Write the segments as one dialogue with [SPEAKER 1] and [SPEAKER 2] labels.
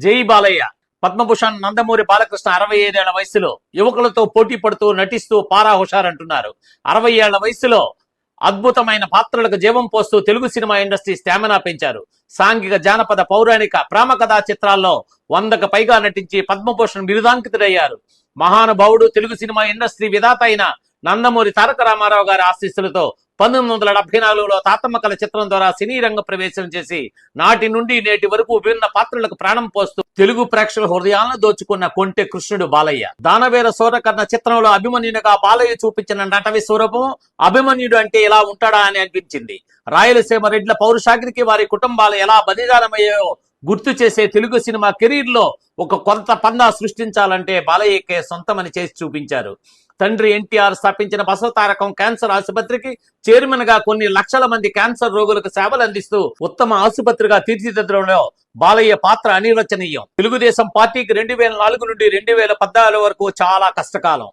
[SPEAKER 1] జై బాలయ్య. పద్మభూషణ్ నందమూరి బాలకృష్ణ అరవై ఐదేళ్ళ వయసులో యువకులతో పోటీ పడుతూ నటిస్తూ పారా హుషారంటున్నారు అరవై ఏళ్ళ వయసులో అద్భుతమైన పాత్రలకు జీవం పోస్తూ తెలుగు సినిమా ఇండస్ట్రీ స్టామినా పెంచారు. సాంఘిక జానపద పౌరాణిక ప్రేమ కథా చిత్రాల్లో వందకు పైగా నటించి పద్మభూషణ్ బిరుదాంకితుడయ్యారు. మహానుభావుడు తెలుగు సినిమా ఇండస్ట్రీ విధాత అయిన నందమూరి తారక రామారావు గారి ఆశీస్సులతో పంతొమ్మిది వందల డెబ్బై నాలుగులో తాతమ్మ కళ చిత్రం ద్వారా సినీ రంగ ప్రవేశం చేసి నాటి నుండి నేటి వరకు విభిన్న పాత్రలకు ప్రాణం పోస్తూ తెలుగు ప్రేక్షకుల హృదయాలను దోచుకున్న కొంటె కృష్ణుడు బాలయ్య. దానవీర సూరకర్ణ చిత్రంలో అభిమన్యునిగా బాలయ్య చూపించిన నటవి స్వరూపం అభిమన్యుడు అంటే ఇలా ఉంటాడా అని అనిపించింది. రాయలసీమ రెడ్ల పౌరుషాగ్రికి వారి కుటుంబాలు ఎలా బలిదానమయ్యాయో గుర్తు చేసే తెలుగు సినిమా కెరీర్లో ఒక కొత్త పందా సృష్టించాలంటే బాలయ్యకే సొంతమని చేసి చూపించారు. తండ్రి ఎన్టీఆర్ స్థాపించిన బసవతారకం క్యాన్సర్ ఆసుపత్రికి చైర్మన్గా కొన్ని లక్షల మంది క్యాన్సర్ రోగులకు సేవలు అందిస్తూ ఉత్తమ ఆసుపత్రిగా తీర్చిదిద్దడంలో బాలయ్య పాత్ర అనిర్వచనీయం. తెలుగుదేశం పార్టీకి రెండు వేల నాలుగు నుండి రెండు వేల పద్నాలుగు వరకు చాలా కష్టకాలం.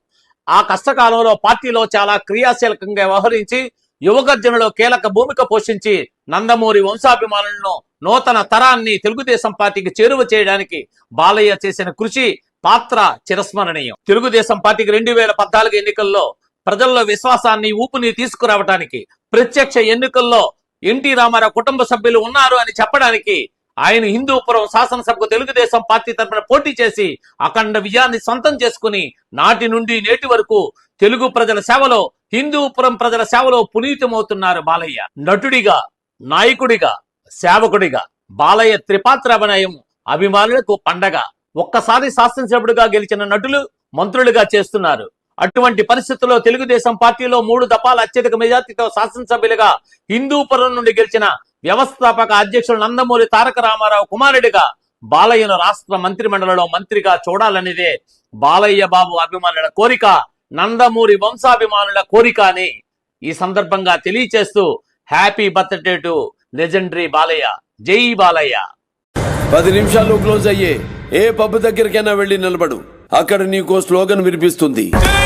[SPEAKER 1] ఆ కష్టకాలంలో పార్టీలో చాలా క్రియాశీలకంగా వ్యవహరించి యువగర్జనలో కీలక భూమిక పోషించి నందమూరి వంశాభిమానులను నూతన తరాన్ని తెలుగుదేశం పార్టీకి చేరువ చేయడానికి బాలయ్య చేసిన కృషి పాత్ర చిరస్మరణీయం. తెలుగుదేశం పార్టీకి రెండు వేల పద్నాలుగు ఎన్నికల్లో ప్రజల్లో విశ్వాసాన్ని ఊపుని తీసుకురావడానికి ప్రత్యక్ష ఎన్నికల్లో ఎన్టీ రామారావు కుటుంబ సభ్యులు ఉన్నారు అని చెప్పడానికి ఆయన హిందూపురం శాసనసభకు తెలుగుదేశం పార్టీ తరఫున పోటీ చేసి అఖండ విజయాన్ని సొంతం చేసుకుని నాటి నుండి నేటి వరకు తెలుగు ప్రజల సేవలో హిందూపురం ప్రజల సేవలో పునీతమవుతున్నారు బాలయ్య. నటుడిగా నాయకుడిగా సేవకుడిగా బాలయ్య త్రిపాత్రాభినయం అభిమానులకు పండగ ఒక్కసారి శాసనసభ్యుడిగా గెలిచిన నటులు మంత్రులుగా చేస్తున్నారు. అటువంటి పరిస్థితుల్లో తెలుగుదేశం పార్టీలో మూడు దఫాల అత్యధిక మెజార్టీతో శాసనసభ్యులుగా హిందూపురం నుండి గెలిచిన వ్యవస్థాపక అధ్యక్షుడు నందమూరి తారక రామారావు కుమారుడిగా బాలయ్యను రాష్ట్ర మంత్రిమండలిలో మంత్రిగా చూడాలనేదే బాలయ్య బాబు అభిమానుల కోరిక నందమూరి వంశాభిమానుల కోరిక అని ఈ సందర్భంగా తెలియచేస్తూ happy birthday to legendary Balayya జై బాలయ్య
[SPEAKER 2] పది నిమిషాలు క్లోజ్ అయ్యే ఏ పబ్ దగ్గరికైనా వెళ్ళి నిలబడు. అక్కడ నీకో స్లోగన్ వినిపిస్తుంది.
[SPEAKER 3] జై